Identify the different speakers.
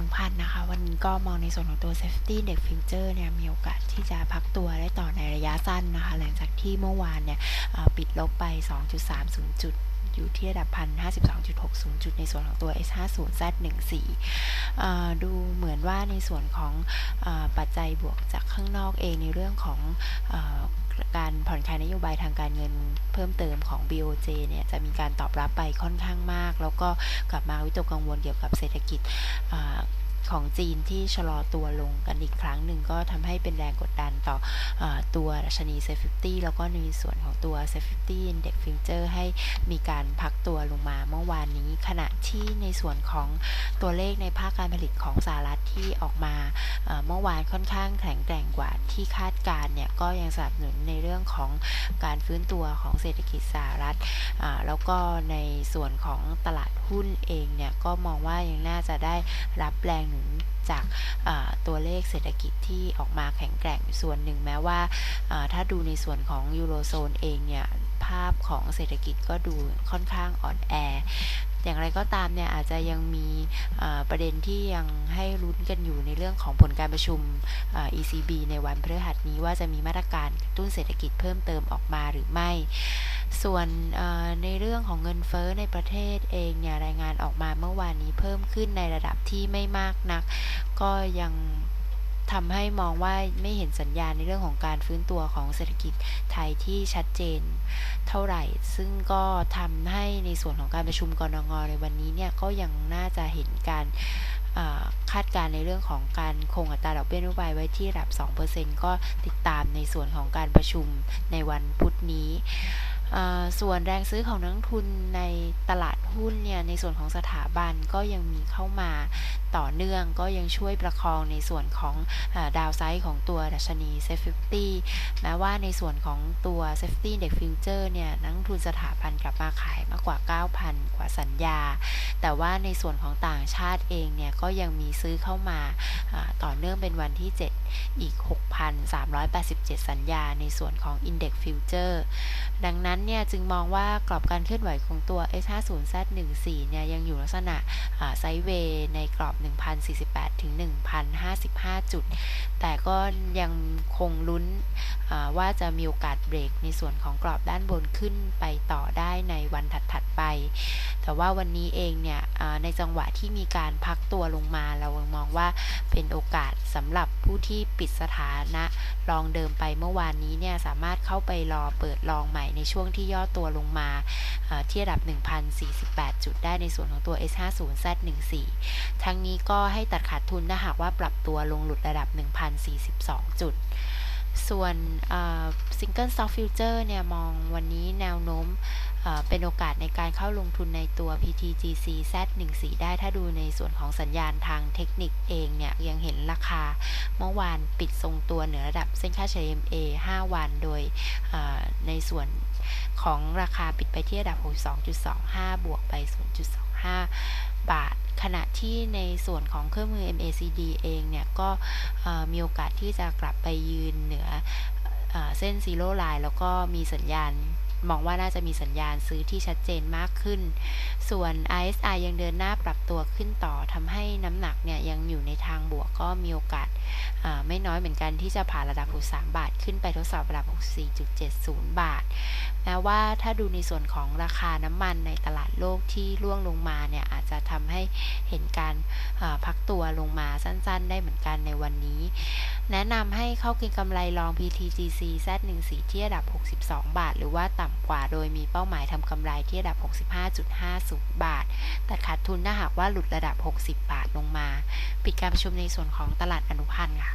Speaker 1: นุพันธ์นะคะ วันนี้ก็มองในส่วนของตัว Safety Index Future เนี่ยมีโอกาสที่จะพักตัวได้ต่อในระยะสั้นนะคะ หลังจากที่เมื่อวานเนี่ยปิดลบไป 2.30 จุด อยู่ที่ระดับ1,052.60จุดในส่วนของตัว S50Z14 ดูเหมือนว่าในส่วนของอปัจจัยบวกจากข้างนอกเองในเรื่องของอการผ่อนคลายนโยบายทางการเงินเพิ่มเติมของ BOJ เนี่ยจะมีการตอบรับไปค่อนข้างมาก แล้วก็กลับมาวิตกกังวลเกี่ยวกับเศรษฐกิจ ของจีนที่ชะลอตัวลงกันอีกครั้งหนึ่งก็ทำให้เป็นแรงกดดันต่ออตัวดัชนีเซฟิตี้แล้วก็ในส่วนของตัวเซฟิตี้อินเด็กฟิวเจอร์ให้มีการพักตัวลงมาเมื่อวานนี้ ขณะที่ในส่วนของตัวเลขในภาคการผลิตของสหรัฐที่ออกมาเมื่อวานค่อนข้างแข็งแกร่งกว่าที่คาดการเนี่ยก็ยังสนับสนุนในเรื่องของการฟื้นตัวของเศรษฐกิจสหรัฐแล้วก็ในส่วนของตลาดหุ้นเองเนี่ยก็มองว่ายังน่าจะได้รับแรงนุนจากตัวเลขเศรษฐกิจที่ออกมาแข็งแกร่งส่วนหนึ่งแม้ว่าถ้าดูในส่วนของยูโรโซนเองเนี่ยภาพของเศรษฐกิจก็ดูค่อนข้างอ่อนแอ อย่างไรก็ตามเนี่ยอาจจะยังมีประเด็นที่ยังให้ลุ้นกันอยู่ในเรื่องของผลการประชุม ECB ในวันพฤหัสนี้ว่าจะมีมาตรการกระตุ้นเศรษฐกิจเพิ่มเติมออกมาหรือไม่ ส่วนในเรื่องของเงินเฟ้อในประเทศเองเนี่ยรายงานออกมาเมื่อวานนี้เพิ่มขึ้นในระดับที่ไม่มากนัก ก็ยังทำให้มองว่าไม่เห็นสัญญาณในเรื่องของการฟื้นตัวของเศรษฐกิจไทยที่ชัดเจน เท่าไหร่ ซึ่งก็ทำให้ในส่วนของการประชุมกรงงในวันนี้เนี่ยก็ยังน่าจะเห็นการคาดการในเรื่องของการคงอัตราดอกเบี้ยนโยบายไว้ที่ระดับ 2%ก็ติดตามในส่วนของการประชุมในวันพุธนี้ส่วนแรงซื้อของนักทุนในตลาดหุ้นเนี่ยในส่วนของสถาบันก็ยังมีเข้ามา ต่อเนื่องก็ยังช่วยประคองในส่วนของดาวไซด์ของตัวดัชนีเซฟตี้แม้ว่าในส่วนของตัวเซฟตี้เด็กฟิวเจอร์เนี่ยนักทุนสถาบันกลับมาขายมากกว่า 9,000 กว่าสัญญา แต่ว่าในส่วนของต่างชาติเองเนี่ยก็ยังมีซื้อเข้ามาต่อเนื่องเป็นวันที่ 7 อีก 6,387 สัญญาในส่วนของ Index Future ดังนั้นเนี่ยจึงมองว่ากรอบการเคลื่อนไหวของตัว S50Z14 เนี่ยยังอยู่ลักษณะไซด์เวย์ในกรอบ1,048 ถึง 1,055 จุด แต่ก็ยังคงลุ้น ว่าจะมีโอกาสเบรกในส่วนของกรอบด้านบนขึ้นไปต่อได้ในวันถัดๆไป แต่ว่าวันนี้เองเนี่ยในจังหวะที่มีการพักตัวลงมาเรามองว่าเป็นโอกาสสำหรับผู้ที่ปิดสถานะลองเดิมไปเมื่อวานนี้เนี่ยสามารถเข้าไปรอเปิดลองใหม่ในช่วงที่ย่อตัวลงมาที่ระดับ 1,048 จุดได้ในส่วนของตัว S50Z14 ทั้งนี้ก็ให้ตัดขาดทุนถ้าหากว่าปรับตัวลงหลุดระดับ 1,042 จุด ส่วนซิงเกิลซ็อกฟิวเจอร์เนี่ย มองวันนี้แนวโน้มเป็นโอกาสในการเข้าลงทุนในตัว PTGC Z14 ได้ถ้าดูในส่วนของสัญญาณทางเทคนิคเองเนี่ย ยังเห็นราคาเมื่อวานปิดทรงตัวเหนือระดับเส้นค่าเฉลี่ย MA 5 วันโดยในส่วนของราคาปิดไปที่ระดับ 62.25 บวกไป 0.2 0.25บาท ขณะที่ในส่วนของเครื่องมือ MACD เองเนี่ย ก็มีโอกาสที่จะกลับไปยืนเหนือเส้นซีโร่ไลน์แล้วก็มีสัญญาณมองว่าน่าจะมีสัญญาณซื้อที่ชัดเจนมากขึ้น ส่วน RSI ยังเดินหน้าปรับตัวขึ้นต่อทำให้น้ำหนักเนี่ยยังอยู่ในทางบวกก็มีโอกาส ไม่น้อยเหมือนกันที่จะผ่านระดับ 63 บาท ขึ้นไปทดสอบระดับ 64.70 บาท แม้ว่าถ้าดูในส่วนของราคาน้ำมันในตลาดโลกที่ร่วงลงมาเนี่ยอาจจะทำให้เห็นการพักตัวลงมาสั้นๆ ได้เหมือนกันในวันนี้ แนะนำให้เข้าเก็งกำไรลอง PTGC Z14 ที่ระดับ 62 บาท หรือว่าต่ำกว่าโดยมีเป้าหมายทำกำไรที่ระดับ 65.50 บาท แต่ขาดทุนถ้าหากว่าหลุดระดับ 60 บาทลงมา ปิดการประชุมในส่วนของตลาดอนุพันธ์ค่ะ